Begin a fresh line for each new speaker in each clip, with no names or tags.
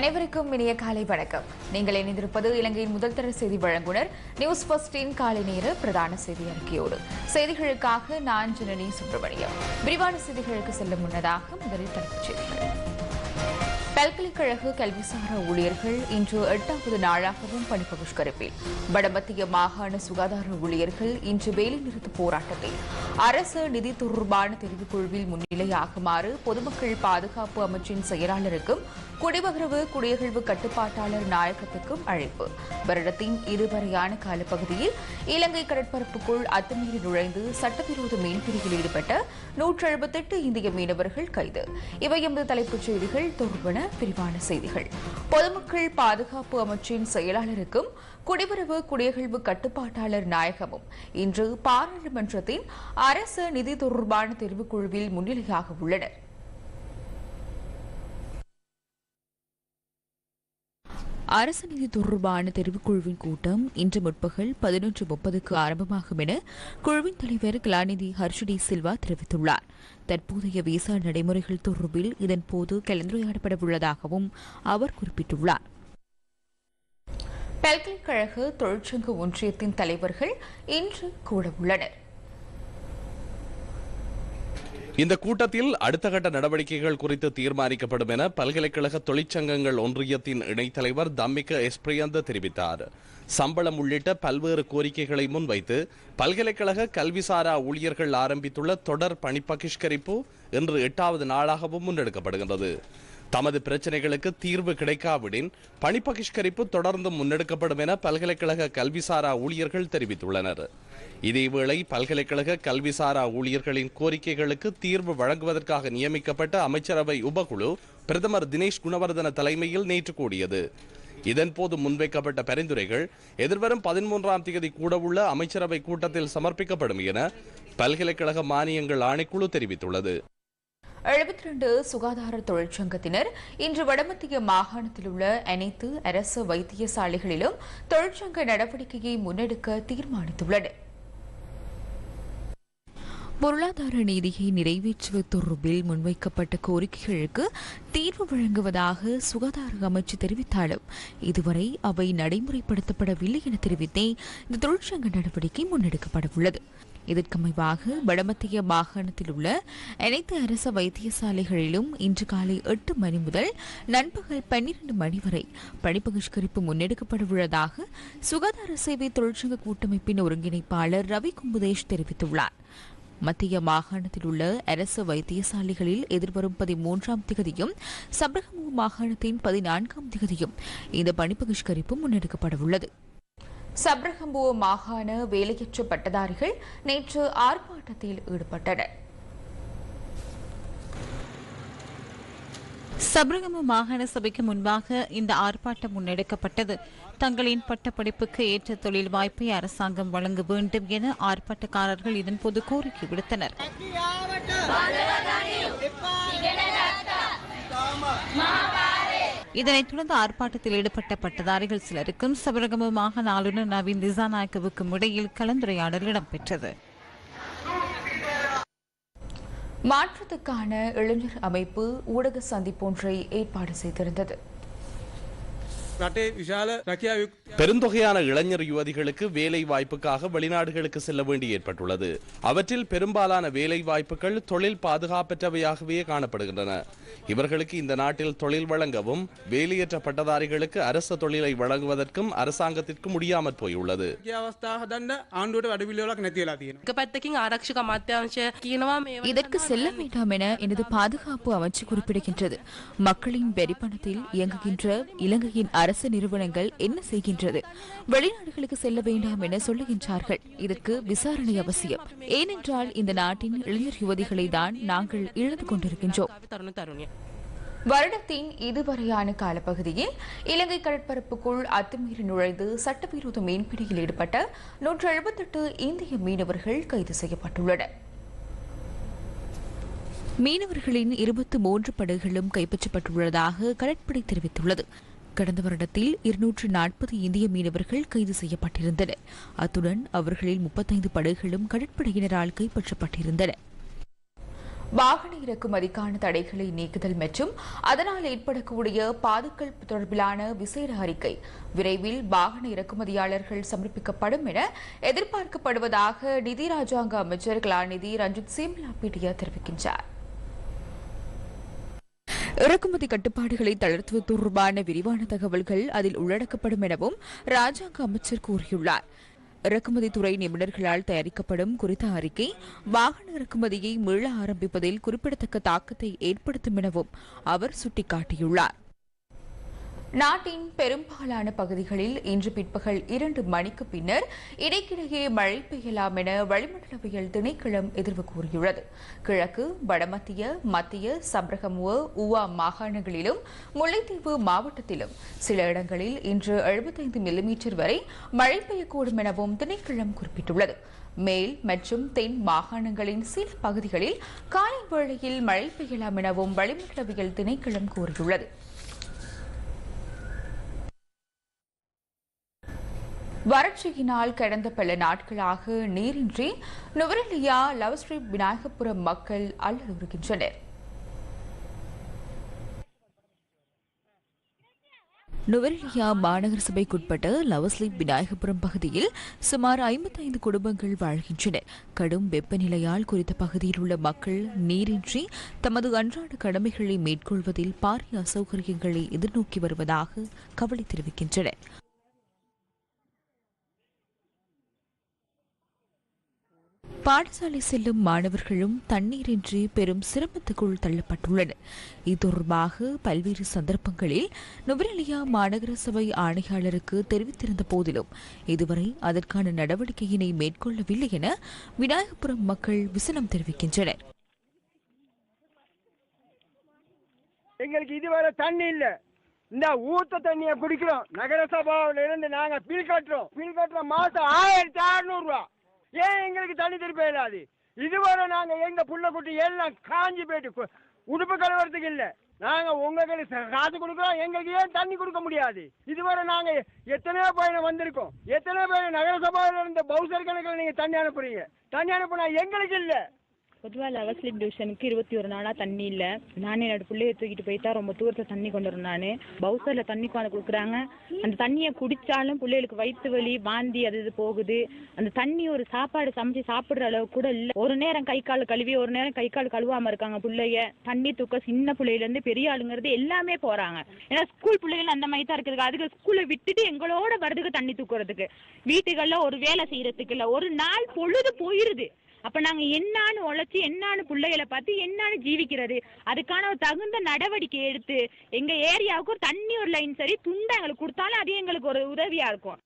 அனைவருக்கும் இனிய காலை வணக்கம். நீங்கள் இணைந்திருப்பது இலங்கையின் முதல் தர செய்தி வழங்குனர் நியூஸ் பஸ்டின் காலை நேர பிரதான செய்தி அறிக்கையோடு. செய்திகளுக்காக நான் ஜனனி சுப்பிரமணியம். விரிவான செய்திகளுக்கு செல்லும் முன்னதாக முதலில் தலைப்புச் செய்திகள். பல்கலைக்கழக கல்விசார ஊழியர்கள் இன்று எட்டாவது நாளாகவும் பணி பகிஷ்கரிப்பில். வடமத்திய மாகாண சுகாதார ஊழியர்கள் இன்று வேலைநிறுத்த போராட்டத்தில். அரசு நிதி தொடர்பான தெரிவுக்குழுவில் முன்னிலையாகுமாறு பொதுமக்கள் பாதுகாப்பு அமைச்சின் செயலாளருக்கும் குடிபகிர்வு குடியகழ்வு கட்டுப்பாட்டாளர் நாயகத்துக்கும் அழைப்பு. வருடத்தின் இருவரையான காலப்பகுதியில் இலங்கை கடற்பரப்புக்குள் அத்துமீறி நுழைந்து சட்டவிரோத மீன்பிடியில் ஈடுபட்ட நூற்று எழுபத்தெட்டு இந்திய மீனவர்கள் கைது. இவை எமது தலைப்புச் செய்திகள். தொடர்பன விரிவான செய்திகள். பொதுமக்கள் பாதுகாப்பு அமைச்சின் செயலாளருக்கும் குடிவரவு குடியகழ்வு கட்டுப்பாட்டாளர் நாயகமும் இன்று பாராளுமன்றத்தின் அரசு நிதி தொடர்பான தெரிவுக்குழுவில் முன்னிலையாக உள்ளனா் அரசு நிதி தொடர்பான தெரிவுக்குழுவின் கூட்டம் இன்று முற்பகல் பதினொன்று முப்பதுக்கு ஆரம்பமாகும் என குழுவின் தலைவர் கலாநிதி ஹர்ஷடி சில்வா தெரிவித்துள்ளார். தற்போதைய விசா நடைமுறைகள் தொடர்பில் இதன்போது கலந்துரையாடப்பட உள்ளதாகவும் அவர் குறிப்பிட்டுள்ளார். பல்கலைக்கழக தொழிற்சங்க ஒன்றியத்தின் தலைவர்கள் இன்று கூட உள்ளனர்
இந்த கூட்டத்தில் அடுத்த கட்ட நடவடிக்கைகள் குறித்து தீர்மானிக்கப்படும் என பல்கலைக்கழக தொழிற்சங்கங்கள் ஒன்றியத்தின் இணைத்தலைவர் தம்மிக எஸ்பிரியந்த தெரிவித்தார். சம்பளம் உள்ளிட்ட பல்வேறு கோரிக்கைகளை முன்வைத்து பல்கலைக்கழக கல்விசாரா ஊழியர்கள் ஆரம்பித்துள்ள தொடர் பணி பகிஷ்கரிப்பு இன்று எட்டாவது நாளாகவும் முன்னெடுக்கப்படுகின்றது. தமது பிரச்சனைகளுக்கு தீர்வு கிடைக்காவிடின் பணி பகிஷ்கரிப்பு தொடர்ந்து முன்னெடுக்கப்படும் என பல்கலைக்கழக கல்விசாரா ஊழியர்கள் தெரிவித்துள்ளனர். இதேவேளை பல்கலைக்கழக கல்விசாரா ஊழியர்களின் கோரிக்கைகளுக்கு தீர்வு வழங்குவதற்காக நியமிக்கப்பட்ட அமைச்சரவை உபகுழு பிரதமர் தினேஷ் குணவர்தன தலைமையில் நேற்று கூடியது. இதன்போது முன்வைக்கப்பட்ட பரிந்துரைகள் எதிர்வரும் பதிமூன்றாம் தேதி கூடவுள்ள அமைச்சரவை கூட்டத்தில் சமர்ப்பிக்கப்படும் என பல்கலைக்கழக மானியங்கள் ஆணைக்குழு தெரிவித்துள்ளது.
எழுபத்தி ரெண்டு சுகாதார தொழிற்சங்கத்தினர் இன்று வடமத்திய மாகாணத்தில் உள்ள அனைத்து அரசு வைத்தியசாலைகளிலும் தொழிற்சங்க நடவடிக்கையை முன்னெடுக்க தீர்மானித்துள்ளனர். பொருளாதார நீதியை நிறைவேற்றுவது தொடர்பில் முன்வைக்கப்பட்ட கோரிக்கைகளுக்கு தீர்வு வழங்குவதாக சுகாதார அமைச்சு தெரிவித்தாலும் இதுவரை அவை நடைமுறைப்படுத்தப்படவில்லை என தெரிவித்தே இந்த தொழிற்சங்க நடவடிக்கை முன்னெடுக்கப்பட உள்ளது இதற்கமைவாக வடமத்திய மாகாணத்தில் உள்ள அனைத்து அரச வைத்தியசாலைகளிலும் இன்று காலை எட்டு மணி முதல் நண்பகல் பன்னிரண்டு மணி வரை பணிபகிஷ்கரிப்பு முன்னெடுக்கப்பட உள்ளதாக சுகாதார சேவை தொழிற்சங்க கூட்டமைப்பின் ஒருங்கிணைப்பாளர் ரவி கும்புதேஷ் தெரிவித்துள்ளார். மத்திய மாகாணத்தில் உள்ள அரசு வைத்தியசாலைகளில் எதிர்வரும் பதிமூன்றாம் திகதியும் சப்ரகமு மாகாணத்தின் பதினான்காம் திகதியும் இந்த பணிபகிஷ்கரிப்பு முன்னெடுக்கப்பட உள்ளது. சப்ரகம்புவ மாகாண வேலையற்ற பட்டதாரிகள் நேற்று ஆர்ப்பாட்டத்தில் ஈடுபட்டனர்.
சபரகம மாகாண சபைக்கு முன்பாக இந்த ஆர்ப்பாட்டம் முன்னெடுக்கப்பட்டது. தங்களின் பட்டப்படிப்புக்கு ஏற்ற தொழில் வாய்ப்பை அரசாங்கம் வழங்க வேண்டும் என ஆர்ப்பாட்டக்காரர்கள் இதன்போது கோரிக்கை விடுத்தனர். இதனைத் தொடர்ந்து ஆர்ப்பாட்டத்தில் ஈடுபட்ட பட்டதாரிகள் சிலருக்கும் சபரகமுமாக ஆளுநர் நவீன் திசாநாயக்கவுக்கும் இடையில் கலந்துரையாடல் இடம்பெற்றது.
மாற்றத்துக்கான இளைஞர் அமைப்பு ஊடக சந்திப்பொன்றை ஏற்பாடு செய்திருந்தது.
රටේ විශාල රැකියා යුක්
பெருந்தொகையான இளைஞர் யுவதிகளுக்கு வேலை வாய்ப்புக்காக வெளிநாடுகளுக்கு செல்ல வேண்டி ஏற்பட்டுள்ளது அவற்றில் பெரும்பாலான வேலை வாய்ப்புகள் தொழில் பாதுகாப்பற்றவையாகவே காணப்படுகின்றன இவர்களுக்கு இந்த நாட்டில் தொழில் வழங்கவும் வேலையற்ற பட்டதாரிகளுக்கு அரச தொழிலை வழங்குவதற்கும் அரசாங்கத்திற்கு முடியாமற் போயுள்ளது
රැකියා අවස්ථා හදන්න ආණ්ඩුවට වැඩපිළිවෙලක් නැති වෙලා තියෙනවා.
එක පැත්තකින් ආරක්ෂක අමාත්‍යංශය කියනවා මේ
இதற்கு செல்ல வேண்டாம் என எனது பாதுகாப்பு அமைச்சு குறிப்பிடுகின்றது மக்களின் வெறிப்பணத்தில் இயங்குகின்ற இலங்கையின் அரசு அரசு நிறுவனங்கள் என்ன செய்கின்றது? வெளிநாடுகளுக்கு செல்ல வேண்டாம் என சொல்லுகின்றார்கள். இதற்கு விசாரணை அவசியம். ஏனென்றால் இந்த நாட்டின் இளைஞர் யுவதிகளை தான் நாங்கள் இழந்து கொண்டிருக்கின்றோம். வருடத்தின் இதுவரையான காலப்பகுதியில் இலங்கை கடற்பரப்புக்குள் அத்துமீறி நுழைந்து சட்டவிரோத மீன்பிடியில் ஈடுபட்ட நூற்று எழுபத்தெட்டு இந்திய மீனவர்கள் கைது செய்யப்பட்டுள்ளனர். மீனவர்களின் இருபத்தி மூன்று படகுகளும் கைப்பற்றப்பட்டுள்ளதாக கடற்படை தெரிவித்துள்ளது. கடந்த வருடத்தில் இருநூற்று நாற்பது இந்திய மீனவர்கள் கைது செய்யப்பட்டிருந்தனர் அத்துடன் அவர்களில் முப்பத்தைந்து படகுகளும் கடற்படையினரால் கைப்பற்றப்பட்டிருந்தன. வாகன இறக்குமதிக்கான தடைகளை நீக்குதல் மற்றும் அதனால் ஏற்படக்கூடிய பாதுகாப்பு தொடர்பிலான விசேட அறிக்கை விரைவில் வாகன இறக்குமதியாளர்கள் சமர்ப்பிக்கப்படும் என எதிர்பார்க்கப்படுவதாக நிதி ராஜாங்க அமைச்சர் கலாநிதி ரஞ்சித் சிம்லா பிடியா தெரிவிக்கின்றார். இறக்குமதி கட்டுப்பாடுகளை தளர்த்துவது தொடர்பான விரிவான தகவல்கள் அதில் உள்ளடக்கப்படும் எனவும் ராஜாங்க அமைச்சர் கூறியுள்ளார். இறக்குமதி துறை நிபுணர்களால் தயாரிக்கப்படும் குறித்த அறிக்கை வாகன இறக்குமதியை மீள ஆரம்பிப்பதில் குறிப்பிடத்தக்க தாக்கத்தை ஏற்படுத்தும் எனவும் அவர் சுட்டிக்காட்டியுள்ளார். நாட்டின் பெரும்பாலான பகுதிகளில் இன்று பிற்பகல் இரண்டு மணிக்கு பின்னர் இடைக்கிடையே மழை பெய்யலாம் என வளிமண்டலவியல் திணைக்களம் எதிர்வு கூறியுள்ளது. கிழக்கு வடமத்திய மத்திய சப்ரகமுவ உவா மாகாணங்களிலும் முல்லைத்தீவு மாவட்டத்திலும் சில இடங்களில் இன்று எழுபத்தைந்து மில்லிமீட்டர் வரை மழை பெய்யக்கூடும் எனவும் திணைக்களம் குறிப்பிட்டுள்ளது. மேல் மற்றும் தென் மாகாணங்களின் சில பகுதிகளில் காலை வேளையில் மழை பெய்யலாம் எனவும் வளிமண்டலவியல் திணைக்களம் கூறியுள்ளது. வறட்சியினால் கடந்த பல நாட்களாக நீரின்றி நுவரெலியா லவஸ்ரீ விநாயகபுரம் மக்கள் அல்லலுறுகின்றனர் நுவரெலியா மாநகர சபைக்குட்பட்ட லவஸ்லீப் விநாயகபுரம் பகுதியில் சுமார் ஐம்பத்தைந்து குடும்பங்கள் வாழ்கின்றன கடும் வெப்பநிலையால் குறித்த பகுதியில் உள்ள மக்கள் நீரின்றி தமது அன்றாட கடமைகளை மேற்கொள்வதில் பாரிய அசௌகரியங்களை எதிர்நோக்கி வருவதாக கவலை தெரிவிக்கின்றனர். பாடசாலை செல்லும் மாணவர்களும் தண்ணீரின்றி பெரும் சிரமத்துக்குள் தள்ளப்பட்டுள்ளனர். இது தொடர்பாக பல்வேறு சந்தர்ப்பங்களில் நுவரெலியா மாநகர சபை ஆணையாளருக்கு தெரிவித்திருந்த போதிலும் இதுவரை அதற்கான நடவடிக்கையினை மேற்கொள்ளவில்லை என விநாயகபுரம் மக்கள் விசனம் தெரிவிக்கின்றனர்.
எங்களுக்கு இதுவரை தண்ணி இல்ல. இந்த ஊத்த தண்ணியை குடிக்கிறோம். நகரசபாவில இருந்து நாங்க பில் கட்டுறோம். பில் கட்டுற மாசம் ஆயிரத்தி அறுநூறு ரூபா. ஏன் எங்களுக்கு தண்ணி திருப்ப இல்லாது இதுவரை நாங்க எங்க புள்ள குட்டி எல்லாம் காஞ்சி போயிட்டு உடுப்பு கழுவுறதுக்கு இல்ல. நாங்க உங்களுக்கு காசு கொடுக்குறோம் எங்களுக்கு ஏன் தண்ணி கொடுக்க முடியாது? இதுவரை நாங்க எத்தனையோ பயணம் வந்திருக்கோம். எத்தனையோ பயணம் நகரசபாவில இருந்து பவுசர் கணக்கில் நீங்க தண்ணி அனுப்புறீங்க. தண்ணி அனுப்புனா எங்களுக்கு இல்லை.
பொதுவாக லெவல் ஸ்லிப் டிவிஷனுக்கு இருபத்தி ஒரு நாளாக தண்ணி இல்லை. நானே என்னோட பிள்ளைய தூக்கிட்டு போயிட்டா ரொம்ப தூரத்தில் தண்ணி கொண்டு வரேன் நான். பவுசரில் தண்ணி கொண்டு கொடுக்குறாங்க. அந்த தண்ணியை குடித்தாலும் பிள்ளைகளுக்கு வயிற்று வலி வாந்தி அது இது போகுது. அந்த தண்ணி ஒரு சாப்பாடு சமைச்சு சாப்பிடுற அளவுக்கு கூட இல்லை. ஒரு நேரம் கை கால் கழுவி ஒரு நேரம் கை கால் கழுவாம இருக்காங்க பிள்ளைய. தண்ணி தூக்க சின்ன பிள்ளையிலேருந்து பெரிய ஆளுங்கிறது எல்லாமே போகிறாங்க ஏன்னா ஸ்கூல் பிள்ளைகள் அந்த மாதிரி தான் இருக்குது அதுக்கு ஸ்கூலை விட்டுட்டு எங்களோட வரதுக்கு தண்ணி தூக்குறதுக்கு. வீட்டுகளில் ஒரு வேலை செய்யறதுக்கு இல்லை. ஒரு நாள் பொழுது போயிருது. அப்ப நாங்க என்னான்னு உழைச்சு என்னான்னு பிள்ளைகளை பார்த்து என்னான்னு ஜீவிக்கிறது. அதுக்கான ஒரு தகுந்த நடவடிக்கை எடுத்து எங்க ஏரியாவுக்கு ஒரு தண்ணி ஒரு லைன் சரி துண்டை எங்களுக்கு கொடுத்தாலும் அது எங்களுக்கு ஒரு உதவியா இருக்கும்.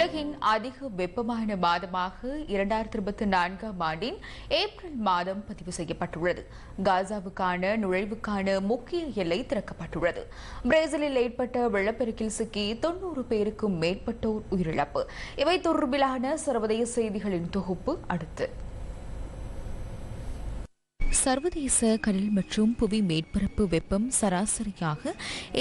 உலகின் அதிக வெப்பமான மாதமாக இரண்டாயிரத்தி இருபத்தி நான்காம் ஆண்டின் ஏப்ரல் மாதம் பதிவு செய்யப்பட்டுள்ளது. காசாவுக்கான நுழைவுக்கான முக்கிய எல்லை திறக்கப்பட்டுள்ளது. பிரேசிலில் ஏற்பட்ட வெள்ளப்பெருக்கில் சிக்கி தொன்னூறு பேருக்கும் மேற்பட்டோர் உயிரிழப்பு. இவை தொடர்பிலான சர்வதேச செய்திகளின் தொகுப்பு அடுத்து. சர்வதேச கடல் மற்றும் புவி மேற்பரப்பு வெப்பம் சராசரியாக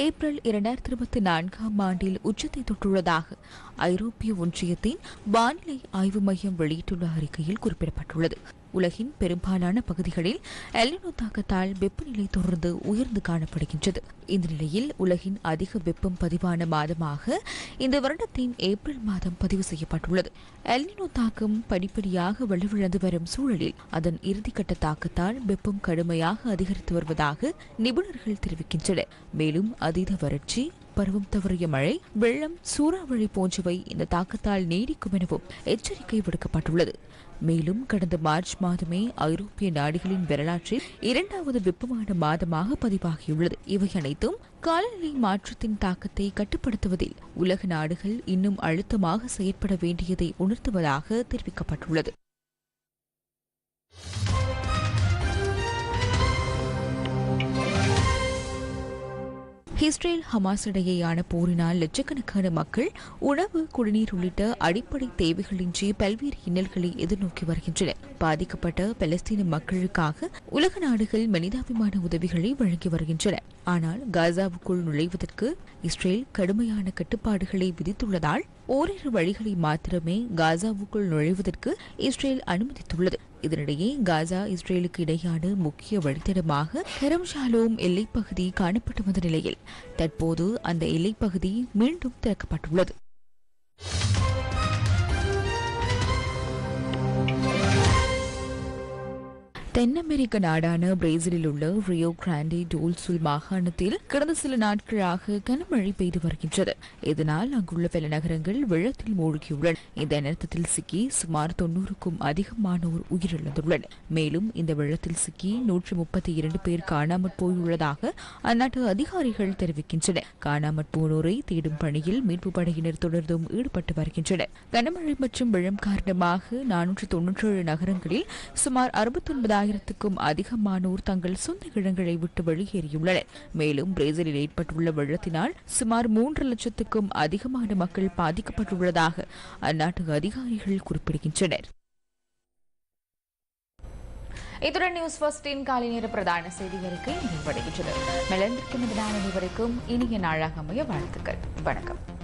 ஏப்ரல் இரண்டாயிரத்தி இருபத்தி நான்காம் ஆண்டில் உச்சத்தை தொட்டுள்ளதாக ஐரோப்பிய ஒன்றியத்தின் வானிலை ஆய்வு மையம் வெளியிட்டுள்ள அறிக்கையில் குறிப்பிடப்பட்டுள்ளது. உலகின் பெரும்பாலான பகுதிகளில் எல்லினோ தாக்கத்தால் வெப்பநிலை தொடர்ந்து உயர்ந்து காணப்படுகின்றது. இந்த நிலையில் உலகின் அதிக வெப்பம் பதிவான மாதமாக இந்த வருடத்தின் ஏப்ரல் மாதம் பதிவு செய்யப்பட்டுள்ளது. எல்லினோ தாக்கம் படிப்படியாக வலுவிழந்து வரும் சூழலில் அதன் இறுதிக்கட்ட தாக்கத்தால் வெப்பம் கடுமையாக அதிகரித்து வருவதாக நிபுணர்கள் தெரிவிக்கின்றனர். மேலும் அதீத வறட்சி பருவம் தவறிய மழை வெள்ளம் சூறாவளி போன்றவை இந்த தாக்கத்தால் நீடிக்கும் எனவும் எச்சரிக்கை விடுக்கப்பட்டுள்ளது. மேலும் கடந்த மார்ச் மாதமே ஐரோப்பிய நாடுகளின் வரலாற்றில் இரண்டாவது வெப்பமான மாதமாக பதிவாகியுள்ளது. இவை அனைத்தும் காலநிலை மாற்றத்தின் தாக்கத்தை கட்டுப்படுத்துவதில் உலக நாடுகள் இன்னும் அழுத்தமாக செயற்பட வேண்டியதை உணர்த்துவதாக தெரிவிக்கப்பட்டுள்ளது. இஸ்ரேல் ஹமாஸ் இடையேயான போரினால் லட்சக்கணக்கான மக்கள் உணவு குடிநீர் உள்ளிட்ட அடிப்படை தேவைகளின்றி பல்வேறு இன்னல்களை எதிர்நோக்கி வருகின்றனர். பாதிக்கப்பட்ட பலஸ்தீன மக்களுக்காக உலக நாடுகள் மனிதாபிமான உதவிகளை வழங்கி வருகின்றன. ஆனால் காசாவுக்குள் நுழைவதற்கு இஸ்ரேல் கடுமையான கட்டுப்பாடுகளை விதித்துள்ளதால் ஓரிரு வழிகளை மாத்திரமே காசாவுக்குள் நுழைவதற்கு இஸ்ரேல் அனுமதித்துள்ளது. இதனிடையே காசா இஸ்ரேலுக்கு இடையான முக்கிய வழித்தடமாக கரம் ஷாலோம் எல்லைப்பகுதி காணப்பட்டு வந்த நிலையில் தற்போது அந்த எல்லைப்பகுதி மீண்டும் திறக்கப்பட்டுள்ளது. தென் அமெரிக்க நாடான பிரேசிலில் உள்ள ரியோ கிராண்டே டோல்சுல் மாகாணத்தில் கடந்த சில நாட்களாக கனமழை பெய்து வருகின்றது. இதனால் அங்குள்ள பல நகரங்கள் வெள்ளத்தில் மூழ்கியுள்ளன. இந்த நிறுத்தத்தில் சிக்கி சுமார் தொன்னூறுக்கும் அதிகமானோர் உயிரிழந்துள்ளனர். மேலும் இந்த வெள்ளத்தில் சிக்கி நூற்று முப்பத்தி இரண்டு பேர் காணாமற் போயுள்ளதாக அந்நாட்டு அதிகாரிகள் தெரிவிக்கின்றனர். காணாமற் போனோரை தேடும் பணியில் மீட்பு படையினர் தொடர்ந்தும் ஈடுபட்டு வருகின்றனர். கனமழை மற்றும் வெள்ளம் காரணமாக நானூற்று தொன்னூற்றி ஏழு நகரங்களில் சுமார் அறுபத்தி ஆயிரத்துக்கும் அதிகமானோர் தங்கள் சொந்த இடங்களை விட்டு வெளியேறியுள்ளனர். மேலும் பிரேசிலில் ஏற்பட்டுள்ள வெள்ளத்தினால் சுமார் மூன்று லட்சத்துக்கும் அதிகமான மக்கள் பாதிக்கப்பட்டுள்ளதாக அந்நாட்டு அதிகாரிகள் குறிப்பிடுகின்றனர். இத்துடன் நியூஸ் ஃபர்ஸ்டின் காலை நேர பிரதான செய்திகளுக்கு நிறைவடைகின்றது நிறைவடைகின்றது மெலந்திருக்கும் அனைவருக்கும் இனிய நாளாக அமைய வாழ்த்துக்கள். வணக்கம்.